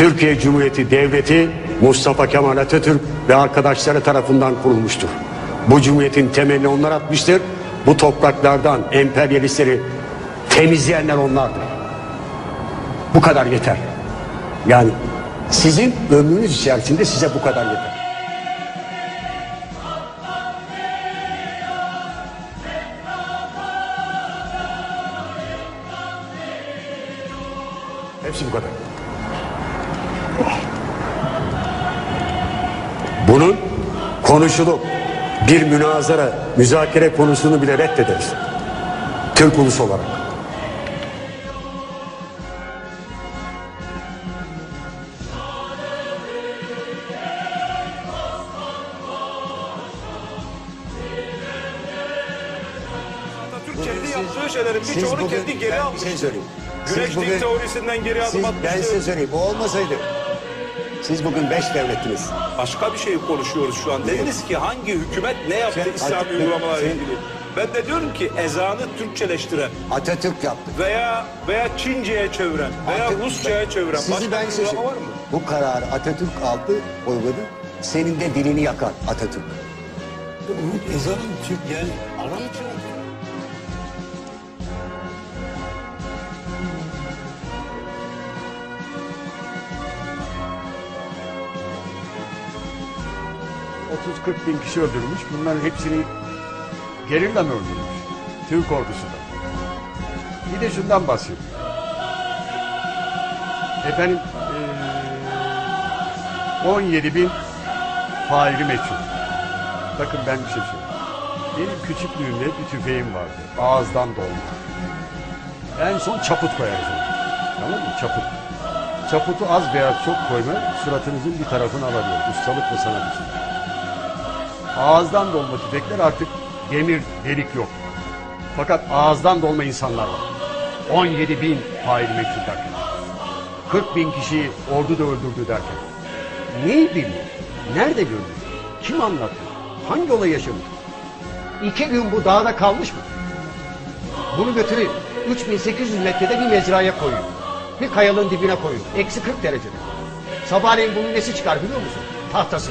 Türkiye Cumhuriyeti Devleti Mustafa Kemal Atatürk ve arkadaşları tarafından kurulmuştur. Bu cumhuriyetin temelini onlar atmıştır. Bu topraklardan emperyalistleri temizleyenler onlardır. Bu kadar yeter. Yani sizin ömrünüz içerisinde size bu kadar yeter. Hepsi bu kadar. Bunun konuşulup bir münazara, müzakere konusunu bile reddederiz. Türk ulusu olarak. Atatürk kendi yaptığı şeylerin birçoğunu kendi geri ben almış. bir şey söyleyeyim. Güneşlik bugün- teorisinden geri adım Siz, atmıştı. ben size söyleyeyim. Bu olmasaydı siz bugün beş devlettiniz. Başka bir şey konuşuyoruz şu an. Dediniz ki hangi hükümet ne yaptı Sen- İslami uygulamalarla ilgili. Ben de diyorum ki ezanı Türkçeleştiren Atatürk yaptı. veya veya Çince'ye çeviren veya Atatürk- Rusça'ya çeviren Sizi başka ben bir size uygulama var mı? Bu kararı Atatürk aldı, uyguladı. Senin de dilini yakar Atatürk. Ezanın Türk yani Arapça. Hı. 30-40 bin kişi öldürmüş. Bunların hepsini gerilla mı öldürmüş? Türk ordusu da. Bir de şundan bahsedeyim. Efendim eee 17 bin faili meçhul. Bakın ben bir şey söyleyeyim. Benim küçüklüğümde bir tüfeğim vardı. Ağızdan dolma. En son çaput koyarız ona. Tamam mı? Çaput. Çaputu az veya çok koyma suratınızın bir tarafını alabilir. Ustalık ve sanat için. Ağızdan dolma tüfekler artık demir, delik yok. Fakat ağızdan dolma insanlar var. 17 bin fail mektup derken. 40 bin kişiyi ordu da öldürdü derken. Neyi biliyor? Nerede gördü? Kim anlattı? Hangi olay yaşamış? İki gün bu dağda kalmış mı? Bunu götürüp 3800 metrede bir mezraya koyuyor. Bir kayalığın dibine koyuyor. Eksi 40 derecede. Sabahleyin bunun nesi çıkar biliyor musun? Tahtası.